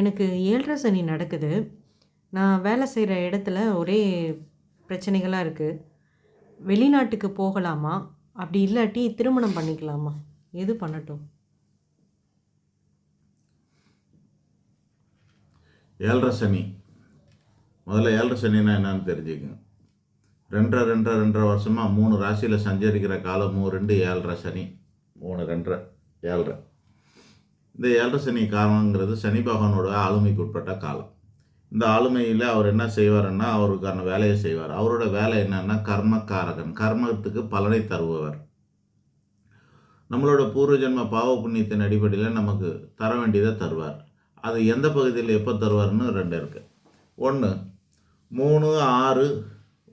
எனக்கு ஏழரை சனி நடக்குது. நான் வேலை செய்கிற இடத்துல ஒரே பிரச்சனைகளாக இருக்குது வெளிநாட்டுக்கு போகலாமா? அப்படி இல்லாட்டி திருமணம் பண்ணிக்கலாமா? எது பண்ணட்டும்? ஏழரை சனி. முதல்ல ஏழரை சனின்னா என்னன்னு தெரிஞ்சுக்கங்க. ரெண்டரை ரெண்டரை ரெண்டரை வருஷமாக மூணு ராசியில் சஞ்சரிக்கிற காலமும் ரெண்டு ஏழரை சனி. மூணு ரெண்டரை ஏழரை. இந்த ஏழரை சனி காலங்கிறது சனி பகவானோட ஆளுமைக்கு உட்பட்ட காலம். இந்த ஆளுமையில் அவர் என்ன செய்வாருன்னா அவருக்கான வேலையை செய்வார். அவரோட வேலை என்னன்னா கர்மக்காரகன். கர்மத்துக்கு பலனை தருபவர். நம்மளோட பூர்வ ஜென்ம பாவ புண்ணியத்தின் அடிப்படையில் நமக்கு தர வேண்டியதை தருவார். அது எந்த பகுதியில் எப்போ தருவார்னு ரெண்டு இருக்குது ஒன்று மூணு ஆறு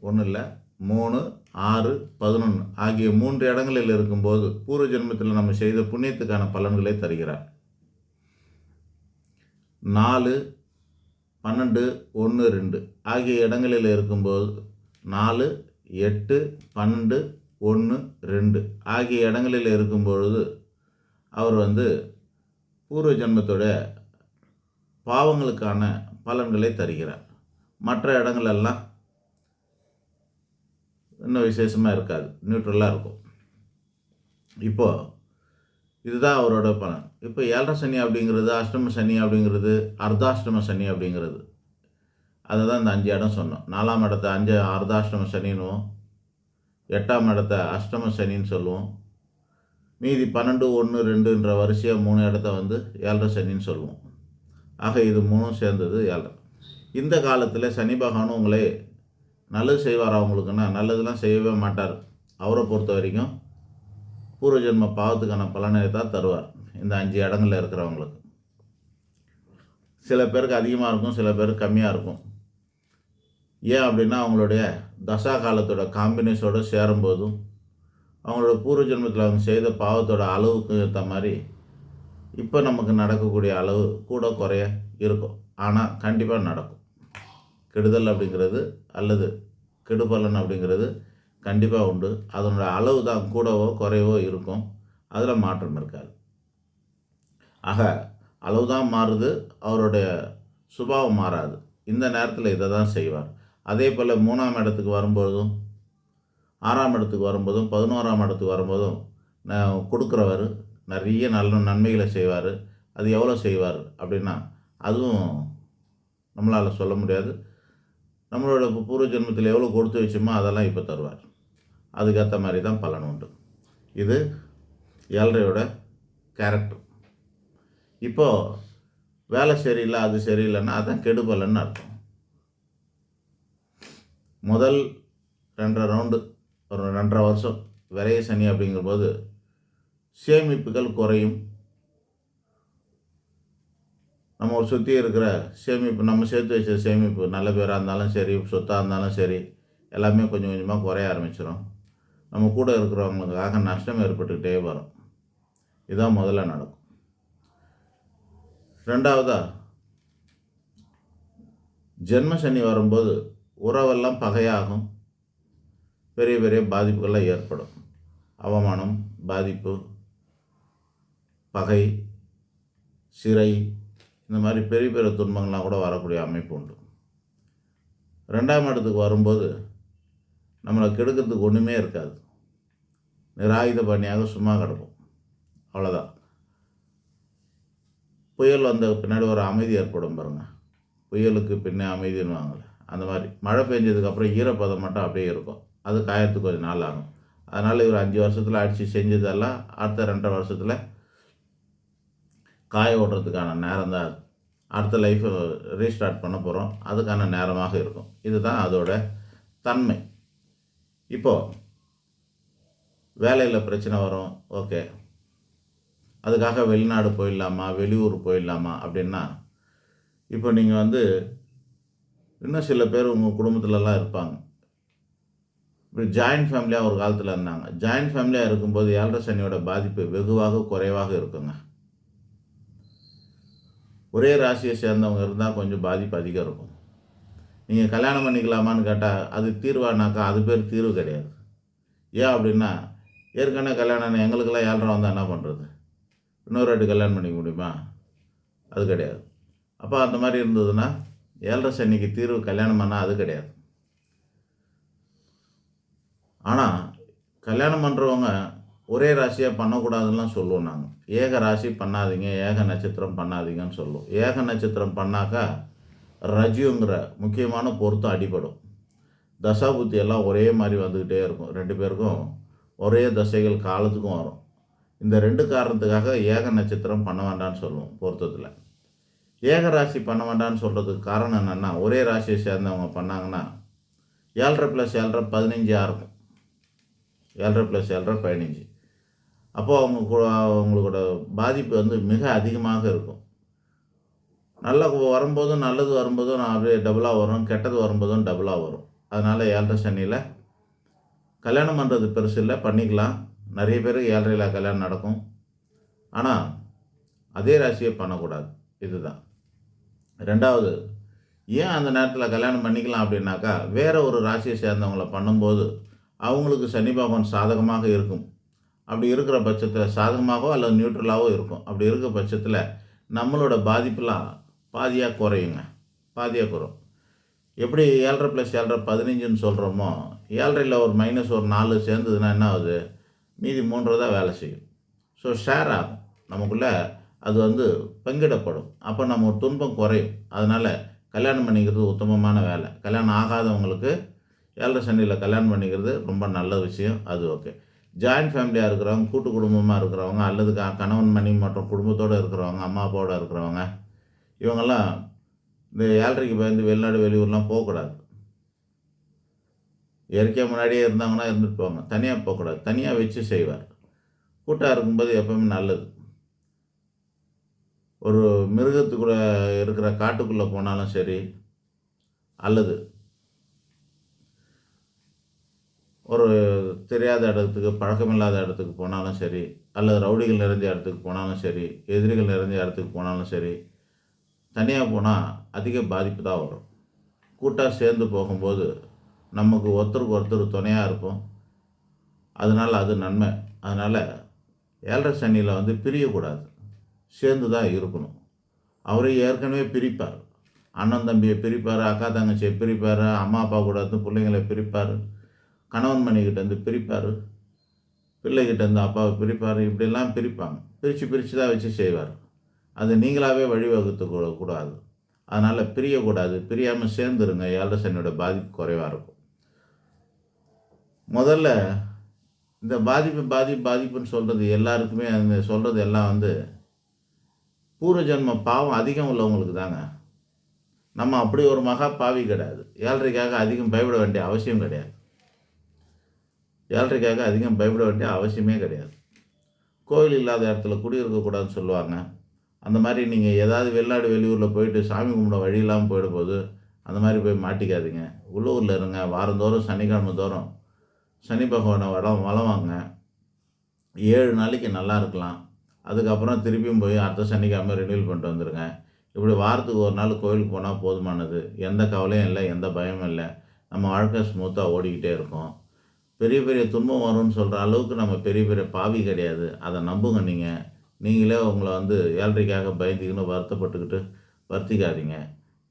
ஒன்றும் இல்லை மூணு ஆறு பதினொன்று ஆகிய மூன்று இடங்களில் இருக்கும்போது பூர்வ ஜென்மத்தில் நம்ம செய்த புண்ணியத்துக்கான பலன்களை தருகிறார். நாலு பன்னெண்டு ஒன்று ரெண்டு ஆகிய இடங்களில் இருக்கும்போது நாலு எட்டு பன்னெண்டு ஒன்று ரெண்டு ஆகிய இடங்களில் இருக்கும்பொழுது அவர் வந்து பூர்வ ஜென்மத்தோட பாவங்களுக்கான பலன்களை தருகிறார். மற்ற இடங்களெல்லாம் இன்னும் விசேஷமாக இருக்காது. நியூட்ரலாக இருக்கும். இப்போது இதுதான் அவரோட பலன். இப்போ ஏழரை சனி அப்படிங்கிறது அஷ்டம சனி அப்படிங்கிறது அர்த்தாஷ்டம சனி அப்படிங்கிறது. அதை தான் இந்த அஞ்சு இடம் சொன்னோம். நாலாம் இடத்த அஞ்சு அர்த்தாஷ்டம சனின்னுவோம். எட்டாம் இடத்த அஷ்டம சனின்னு சொல்லுவோம். மீதி பன்னெண்டு ஒன்று ரெண்டுன்ற வரிசையாக மூணு இடத்த வந்து ஏழரை சனின்னு சொல்லுவோம். ஆக இது மூணும் சேர்ந்தது ஏழரை. இந்த காலத்தில் சனி பகவானும் உங்களே நல்லது செய்வார் அவங்களுக்குன்னா நல்லதெல்லாம் செய்யவே மாட்டார். அவரை பொறுத்த வரைக்கும் பூர்வ ஜென்ம பாவத்துக்கான பலனை தான் தருவார் இந்த அஞ்சு இடங்களில் இருக்கிறவங்களுக்கு. சில பேருக்கு அதிகமாக இருக்கும் சில பேருக்கு கம்மியாக இருக்கும். ஏன் அப்படின்னா அவங்களுடைய தசா காலத்தோட காம்பினேஷனோடு சேரும்போதும் அவங்களோட பூர்வ ஜென்மத்தில் அவங்க செய்த பாவத்தோட அளவுக்கு ஏற்ற மாதிரி இப்போ நமக்கு நடக்கக்கூடிய அளவு கூட குறைய இருக்கும். ஆனால் கண்டிப்பாக நடக்கும். கெடுதல் அப்படிங்கிறது அல்லது கெடுபலன் அப்படிங்கிறது கண்டிப்பாக உண்டு. அதனோட அளவு தான் கூடவோ குறைவோ இருக்கும். அதில் மாற்றம் இருக்காது. ஆக அளவு தான் மாறுது அவருடைய சுபாவம் மாறாது. இந்த நேரத்தில் இதை தான் செய்வார். அதே போல் மூணாம் இடத்துக்கு வரும்போதும் ஆறாம் இடத்துக்கு வரும்போதும் பதினோராம் இடத்துக்கு வரும்போதும் கொடுக்குறவர் நிறைய நல்ல நன்மைகளை செய்வார். அது எவ்வளோ செய்வார் அப்படின்னா அதுவும் நம்மளால் சொல்ல முடியாது. நம்மளோட பூர்வ ஜென்மத்தில் எவ்வளோ கொடுத்து வச்சோமோ அதெல்லாம் இப்போ தருவார். அதுக்கேற்ற மாதிரி தான் பலன் உண்டு. இது ஏழ்றையோட கேரக்டர் இப்போது வேலை சரியில்லை அது சரியில்லைன்னா அதுதான் கெடுபலன்னு அர்த்தம். முதல் ரெண்டரை ரவுண்டு ஒரு ரெண்டரை வருஷம் விரைய சனி அப்படிங்கும்போது சேமிப்புகள் குறையும். நம்ம சுற்றி இருக்கிற சேமிப்பு நம்ம சேர்த்து வச்ச சேமிப்பு நல்ல பேராக இருந்தாலும் சரி சொத்தாக இருந்தாலும் சரி எல்லாமே கொஞ்சம் கொஞ்சமாக குறைய ஆரம்பிச்சிடும் நம்ம கூட இருக்கிறவங்களுக்காக நஷ்டம் ஏற்பட்டுக்கிட்டே வரும். இதுதான் முதல்ல நடக்கும். ரெண்டாவதாக ஜென்ம சனி வரும்போது உறவெல்லாம் பகையாகும். பெரிய பெரிய பாதிப்புகள்லாம் ஏற்படும். அவமானம் பாதிப்பு பகை சிறை இந்த மாதிரி பெரிய பெரிய துன்பங்கள்லாம் கூட வரக்கூடிய அமைப்பு உண்டு. ரெண்டாம் இடத்துக்கு வரும்போது நம்மளை கெடுக்கிறதுக்கு ஒன்றுமே இருக்காது. நிராயுத பணியாக சும்மா கிடக்கும் அவ்வளோதான் புயல் வந்த பின்னாடி ஒரு அமைதி ஏற்படும் பாருங்கள் புயலுக்கு பின்னே அமைதின்னுவாங்கள்ல அந்த மாதிரி. மழை பெஞ்சதுக்கப்புறம் ஈரப்பதம் மட்டும் அப்படியே இருக்கும். அது காயறதுக்கு கொஞ்சம் நாள் ஆகும். அதனால் இவர் அஞ்சு வருஷத்தில் அடித்து செஞ்சதெல்லாம் அடுத்த ரெண்டரை வருஷத்தில் காய ஓட்டுறதுக்கான நேரம் தான் அடுத்த லைஃப்பை ரீஸ்டார்ட் பண்ண போகிறோம் அதுக்கான நேரமாக இருக்கும். இதுதான் அதோட தன்மை. இப்போது வேலையில் பிரச்சனை வரும் ஓகே. அதுக்காக வெளிநாடு போயிடலாமா வெளியூர் போயிடலாமா அப்படின்னா இப்போ நீங்கள் வந்து இன்னும் சில பேர் உங்கள் குடும்பத்துலலாம் இருப்பாங்க. இப்படி ஜாயின்ட் ஃபேமிலியாக ஒரு காலத்தில் இருந்தாங்க. ஜாயின்ட் ஃபேமிலியாக இருக்கும்போது ஏழரை சனியோட பாதிப்பு வெகுவாக குறைவாக இருக்குங்க. ஒரே ராசியை சேர்ந்தவங்க இருந்தால் கொஞ்சம் பாதிப்பு அதிகம் இருக்கும். நீங்கள் கல்யாணம் பண்ணிக்கலாமான்னு கேட்டால் அது தீர்வானாக்கா அது பேர் தீர்வு கிடையாது. ஏன் அப்படின்னா ஏற்கனவே கல்யாணம் எங்களுக்கெல்லாம் ஏழ்ரை வந்தால் என்ன பண்ணுறது? இன்னொரு வாட்டி கல்யாணம் பண்ணிக்க முடியுமா? அது கிடையாது. அப்போ அந்த மாதிரி இருந்ததுன்னா ஏழரை சனிக்கு தீர்வு கல்யாணம் பண்ணால் அது கிடையாது. ஆனால் கல்யாணம் பண்ணுறவங்க ஒரே ராசியாக பண்ணக்கூடாதுலாம் சொல்லுவோம் நாங்கள் ஏக ராசி பண்ணாதீங்க ஏக நட்சத்திரம் பண்ணாதீங்கன்னு சொல்லுவோம். ஏக நட்சத்திரம் பண்ணாக்கா ரஜுங்கிற முக்கியமான பொருத்தம் அடிபடும். தசா புத்தி எல்லாம் ஒரே மாதிரி வந்துக்கிட்டே இருக்கும். ரெண்டு பேருக்கும் ஒரே தசைகள் காலத்துக்கும் வரும். இந்த ரெண்டு காரணத்துக்காக ஏக நட்சத்திரம் பண்ண வேண்டாம்னு சொல்லுவோம் பொருத்தத்தில். ஏக ராசி பண்ண வேண்டாம்னு சொல்கிறதுக்கு காரணம் என்னென்னா ஒரே ராசியை சேர்ந்தவங்க பண்ணாங்கன்னா ஏழரை ப்ளஸ் ஏழரை பதினஞ்சாக இருக்கும் ஏழரை ப்ளஸ் ஏழரை பதினஞ்சு. அப்போது அவங்க கூட அவங்களோட பாதிப்பு வந்து மிக அதிகமாக இருக்கும். நல்ல வரும்போதும் நல்லது வரும்போதும் நான் அப்படியே டபுளாக வரும் கெட்டது வரும்போதும் டபுளாக வரும். அதனால் ஏழரை சனியில் கல்யாணம் பண்ணுறது பெருசு இல்லை பண்ணிக்கலாம். நிறைய பேர் ஏழரையில் கல்யாணம் நடக்கும். ஆனால் அதே ராசியை பண்ணக்கூடாது. இதுதான். ரெண்டாவது ஏன் அந்த நேரத்தில் கல்யாணம் பண்ணிக்கலாம் அப்படின்னாக்கா வேறு ஒரு ராசியை சேர்ந்தவங்களை பண்ணும்போது அவங்களுக்கு சனி பகவான் சாதகமாக இருக்கும். அப்படி இருக்கிற பட்சத்தில் சாதகமாகவோ அல்லது நியூட்ரலாகவோ இருக்கும். அப்படி இருக்கிற பட்சத்தில் நம்மளோட பாதிப்புலாம் பாதியாக குறையுங்க. பாதியாக குறையும். எப்படி ஏழரை ப்ளஸ் ஏழரை பதினஞ்சுன்னு சொல்கிறோமோ ஏழரையில் ஒரு மைனஸ் ஒரு நாலு சேர்ந்ததுன்னா என்ன ஆகுது? மீதி மூன்று தான் வேலை செய்யும். ஸோ ஷேர் ஆகும். நமக்குள்ளே அது வந்து பங்கிடப்படும். அப்போ நம்ம ஒரு துன்பம் குறையும். அதனால் கல்யாணம் பண்ணிக்கிறது உத்தமமான வேலை. கல்யாணம் ஆகாதவங்களுக்கு ஏழரை சண்டையில் கல்யாணம் பண்ணிக்கிறது ரொம்ப நல்ல விஷயம். அது ஓகே ஜாயின்ட் ஃபேமிலியாக இருக்கிறவங்க கூட்டு குடும்பமாக இருக்கிறவங்க அல்லது க கணவன் மணி மற்றும் குடும்பத்தோடு இருக்கிறவங்க அம்மா அப்பாவோடு இருக்கிறவங்க இவங்கெல்லாம் இந்த ஏழரைக்கு பயந்து வெளிநாடு வெளியூர்லாம் போகக்கூடாது. இயற்கையாக முன்னாடியே இருந்தாங்கன்னா இருந்துட்டு போவாங்க. தனியாக போகக்கூடாது. தனியாக வச்சு செய்வார். கூட்டாக இருக்கும்போது எப்பவுமே நல்லது. ஒரு மிருகத்துக்குள்ளே இருக்கிற காட்டுக்குள்ளே போனாலும் சரி அல்லது ஒரு தெரியாத இடத்துக்கு பழக்கமில்லாத இடத்துக்கு போனாலும் சரி அல்லது ரவுடிகள் நிறைஞ்ச இடத்துக்கு போனாலும் சரி எதிரிகள் நிறைஞ்ச இடத்துக்கு போனாலும் சரி தனியாக போனால் அதிக பாதிப்பு தான் வரும். கூட்டாக சேர்ந்து போகும்போது நமக்கு ஒருத்தருக்கு ஒருத்தர் துணையாக இருப்போம். அதனால் அது நன்மை. அதனால் ஏழரை சனியில் வந்து பிரியக்கூடாது. சேர்ந்து தான் இருக்கணும். அவரை ஏற்கனவே பிரிப்பார். அண்ணன் தம்பியை பிரிப்பார் அக்கா தங்கச்சியை பிரிப்பார் அம்மா அப்பா கூட இருந்து பிள்ளைங்களை பிரிப்பார் கணவன் மணிக்கிட்டேருந்து பிரிப்பார் பிள்ளைகிட்டேருந்து அப்பாவை பிரிப்பார் இப்படிலாம் பிரிப்பாங்க. பிரித்து பிரித்து தான் வச்சு செய்வார். அது நீங்களாகவே வழிவகுத்து கூடாது. அதனால் பிரியக்கூடாது. பிரியாமல் சேர்ந்துருங்க. ஏழரை சனியோட பாதிப்பு குறைவாக இருக்கும். முதல்ல இந்த பாதிப்பு பாதிப்பு பாதிப்புன்னு சொல்கிறது எல்லாருக்குமே அந்த சொல்கிறது எல்லாம் வந்து பூர்வ ஜென்ம பாவம் அதிகம் உள்ளவங்களுக்கு தாங்க. நம்ம அப்படி ஒரு மகா பாவி கிடையாது. ஏழரைக்காக அதிகம் பயப்பட வேண்டிய அவசியம் கிடையாது. ஏழ்றைக்காக அதிகம் பயப்பட வேண்டிய அவசியமே கிடையாது. கோவில் இல்லாத இடத்துல குடியிருக்கக்கூடாதுன்னு சொல்லுவாங்க. அந்த மாதிரி நீங்கள் ஏதாவது வெளிநாடு வெளியூரில் போயிட்டு சாமி கும்பிட வழி இல்லாமல் போயிடும்போது அந்த மாதிரி போய் மாட்டிக்காதீங்க. உள்ளூரில் இருங்க. வாரந்தோறும் சனிக்கிழமை தோறும் சனி பகவானை வட வளவாங்க. ஏழு நாளைக்கு நல்லா இருக்கலாம். அதுக்கப்புறம் திருப்பியும் போய் அடுத்த சனிக்கிழமை ரினியூல் பண்ணிட்டு வந்துடுங்க இப்படி வாரத்துக்கு ஒரு நாள் கோயிலுக்கு போனால் போதுமானது. எந்த கவலையும் இல்லை எந்த பயமும் இல்லை. நம்ம வாழ்க்கை ஸ்மூத்தாக ஓடிக்கிட்டே இருக்கும். பெரிய பெரிய துன்பம் வரும்னு சொல்கிற அளவுக்கு நம்ம பெரிய பெரிய பாவி கிடையாது. அதை நம்புங்க நீங்கள் நீங்களே உங்களை வந்து ஏழ்றைக்காக பயந்துக்கின்னு வருத்தப்பட்டுக்கிட்டு வருத்திக்காதீங்க.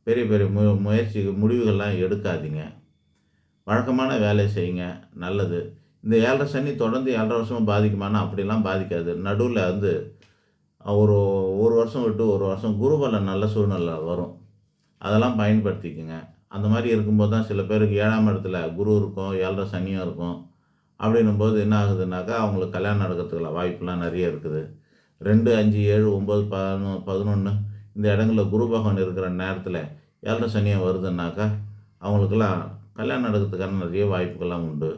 பெரிய பெரிய மு முயற்சி முடிவுகள்லாம் எடுக்காதீங்க. வழக்கமான வேலையை செய்யுங்க நல்லது. இந்த ஏழரை சனி தொடர்ந்து ஏழரை வருஷமும் பாதிக்குமானா? அப்படிலாம் பாதிக்காது. நடுவில் வந்து ஒரு ஒரு வருஷம் விட்டு ஒரு வருஷம் குருபலன் நல்ல சூழ்நிலை வரும். அதெல்லாம் பயன்படுத்திக்கோங்க. அந்த மாதிரி இருக்கும்போது தான் சில பேருக்கு ஏழாம் இடத்துல குரு இருக்கும் ஏழரை சனியும் இருக்கும். அப்படின்னும் போது என்ன ஆகுதுனாக்கா அவங்களுக்கு கல்யாணம் நடக்கிறதுக்குள்ள வாய்ப்புலாம் நிறைய இருக்குது. ரெண்டு அஞ்சு ஏழு ஒம்பது பதினொ பதினொன்று இந்த இடங்களில் குரு பகவான் இருக்கிற நேரத்தில் ஏழரை சனியாக வருதுன்னாக்கா அவங்களுக்கெல்லாம் கல்யாணம் நடக்கிறதுக்கான நிறைய வாய்ப்புகள்லாம் உண்டு.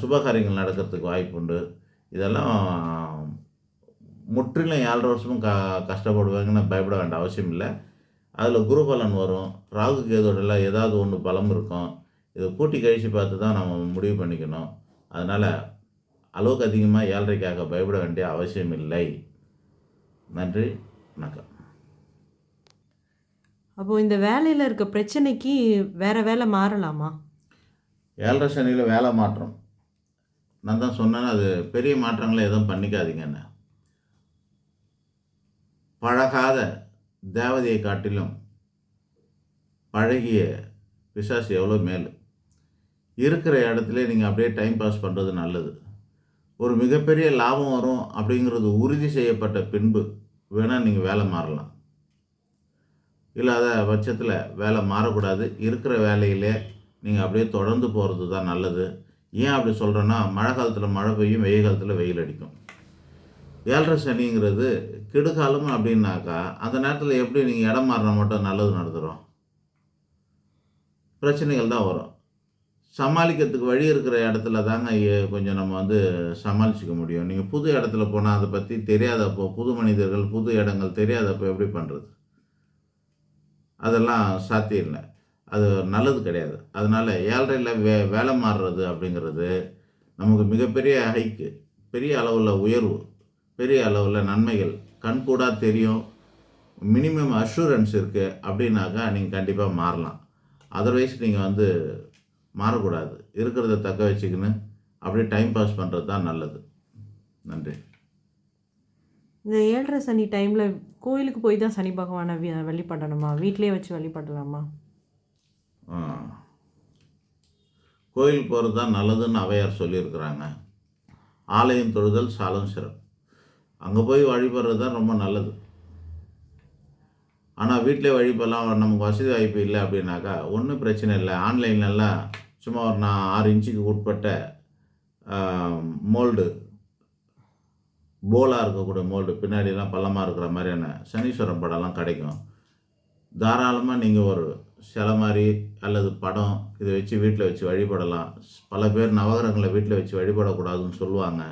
சுபகாரியங்கள் நடக்கிறதுக்கு வாய்ப்பு உண்டு இதெல்லாம் முற்றிலும் ஏழரை வருஷமும் க கஷ்டப்படுவாங்கன்னு பயப்பட வேண்டிய அவசியம் இல்லை. அதில் குரு பலன் வரும். ராகு கேதோடலாம் ஏதாவது ஒன்று பலம் இருக்கும். இதை கூட்டி கழித்து பார்த்து தான் நம்ம முடிவு பண்ணிக்கணும். அதனால் அளவுக்கு அதிகமாக ஏழரைக்காக பயப்பட வேண்டிய அவசியம் இல்லை. நன்றி. வணக்கம். அப்போது இந்த வேலையில் இருக்க பிரச்சனைக்கு வேற வேலை மாறலாமா? ஏழரை சனியில் வேலை மாற்றம். நான் தான் சொன்னேன் அது பெரிய மாற்றங்களை எதுவும் பண்ணிக்காதீங்கன்னு பழகாத தேவதையை காட்டிலும் பழகிய பிசாசு எவ்வளோ மேல். இருக்கிற இடத்துல நீங்கள் அப்படியே டைம் பாஸ் பண்ணுறது நல்லது. ஒரு மிகப்பெரிய லாபம் வரும் அப்படிங்கிறது உறுதி செய்யப்பட்ட பின்பு வேணால் நீங்கள் வேலை மாறலாம். இல்லாத பட்சத்தில் வேலை மாறக்கூடாது. இருக்கிற வேலையிலே நீங்கள் அப்படியே தொடர்ந்து போகிறது தான் நல்லது. ஏன் அப்படி சொல்கிறேன்னா மழை காலத்தில் மழை பெய்யும் வெயில் காலத்தில் வெயில் அடிக்கும். ஏழரை சனிங்கிறது கெடுகாலம் அப்படின்னாக்கா அந்த நேரத்தில் எப்படி நீங்கள் இடம் மாறினா மட்டும் நல்லது நடந்துடும் பிரச்சனைகள் தான் வரும். சமாளிக்கிறதுக்கு வழி இருக்கிற இடத்துல தாங்க கொஞ்சம் நம்ம வந்து சமாளிச்சிக்க முடியும். நீங்கள் புது இடத்துல போனால் அதை பற்றி தெரியாதப்போ புது மனிதர்கள் புது இடங்கள் தெரியாதப்போ எப்படி பண்ணுறது அதெல்லாம் சாத்தியம் இல்லை அது நல்லது கிடையாது. அதனால் ஏழ்ரையில் வே வேலை மாறுறது அப்படிங்கிறது நமக்கு மிகப்பெரிய ஹைக்கு பெரிய அளவில் உயர்வு பெரிய அளவில் நன்மைகள். கண்கூடா தெரியும். மினிமம் அஷூரன்ஸ் இருக்குது அப்படின்னாக்கா நீங்கள் கண்டிப்பாக மாறலாம். அதர்வைஸ் நீங்கள் வந்து மாறக்கூடாது. இருக்கிறத தக்க வச்சுக்கின்னு அப்படியே டைம் பாஸ் பண்ணுறது தான் நல்லது. நன்றி. இந்த ஏழரை சனி டைமில் கோயிலுக்கு போய் தான் சனி பகவானை வழிபடணுமா? வீட்டிலே வச்சு வழிபடலாமா? கோயிலுக்கு கோயில் போகிறது தான் நல்லதுன்னு அவையார் சொல்லியிருக்கிறாங்க. ஆலயம் தொழுதல் சாலம் சிறப்பு. அங்கே போய் வழிபடுறது தான் ரொம்ப நல்லது. ஆனால் வீட்டிலே வழிபடலாம் நமக்கு வசதி வாய்ப்பு இல்லை அப்படின்னாக்கா ஒன்றும் பிரச்சனை இல்லை. ஆன்லைன்லலாம் சும்மா ஒரு நான் ஆறு இன்ச்சுக்கு உட்பட்ட மோல்டு போலாக இருக்கக்கூடிய மோல்டு பின்னாடிலாம் பள்ளமாக இருக்கிற மாதிரியான சனீஸ்வரன் படம்லாம் கிடைக்கும். தாராளமாக நீங்கள் ஒரு சிலை மாதிரி அல்லது படம் இதை வச்சு வீட்டில் வச்சு வழிபடலாம். பல பேர் நவகிரகங்களை வீட்டில் வச்சு வழிபடக்கூடாதுன்னு சொல்லுவாங்க.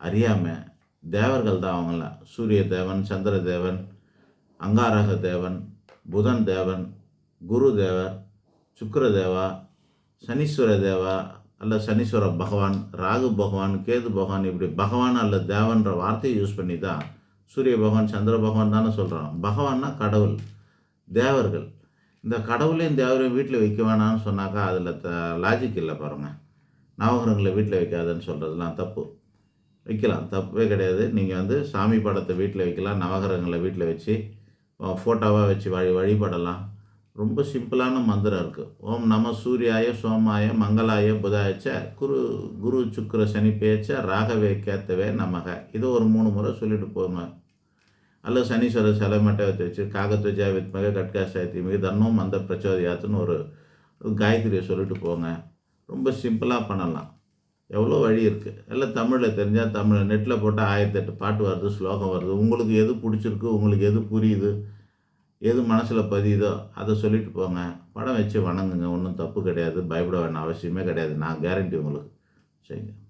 அறியாமல் தேவர்கள் தான் அவங்களாம் சூரிய தேவன் சந்திர தேவன் அங்காரக தேவன் புதன் தேவன் குரு தேவர் சுக்கர தேவா சனீஸ்வர தேவா அல்ல சனீஸ்வர பகவான் ராகு பகவான் கேது பகவான் இப்படி பகவான் அல்ல தேவன்ற வார்த்தையை யூஸ் பண்ணி தான் சூரிய பகவான் சந்திர பகவான் தானே சொல்கிறான் பகவான்னா கடவுள் தேவர்கள். இந்த கடவுளையும் தேவரையும் வீட்டில் வைக்க வேணாம்னு சொன்னாக்கா அதில் த லாஜிக் இல்லை பாருங்கள் நவகிரகங்களை வீட்டில் வைக்காதுன்னு சொல்கிறதுலாம் தப்பு. வைக்கலாம் தப்பே கிடையாது. நீங்கள் வந்து சாமி படத்தை வீட்டில் வைக்கலாம் நவகிரகங்களை வீட்டில் வச்சு ஃபோட்டோவாக வச்சு வழி வழிபடலாம். ரொம்ப சிம்பிளான மந்திரம் இருக்குது ஓம் நம சூர்யாய சோமாய மங்களாய புதாயச்ச குரு குரு சுக்கிர சனி பேச்ச ராகவே கேத்தவே நமக. இது ஒரு மூணு முறை சொல்லிட்டு போங்க அல்ல சனீஸ்வர சிலை மட்டும் வச்சு வச்சு காகத்வஜா வித்மக கட்காசாயத்தி மிக தன்னும் அந்த பிரச்சோதயாத்துன்னு ஒரு காயத்ரியை சொல்லிட்டு போங்க. ரொம்ப சிம்பிளாக பண்ணலாம். எவ்வளோ வழி இருக்குது எல்லாம் தமிழில் தெரிஞ்சால் தமிழ். நெட்டில் போட்டால் ஆயிரத்தெட்டு பாட்டு வருது ஸ்லோகம் வருது. உங்களுக்கு எது பிடிச்சிருக்கு உங்களுக்கு எது புரியுது எது மனசில் பதியுதோ அதை சொல்லிட்டு போங்க. படம் வச்சு வணங்குங்க. ஒன்றும் தப்பு கிடையாது. பயப்பட வேண்டிய அவசியமே கிடையாது. நான் கேரண்டி உங்களுக்கு. சரிங்க.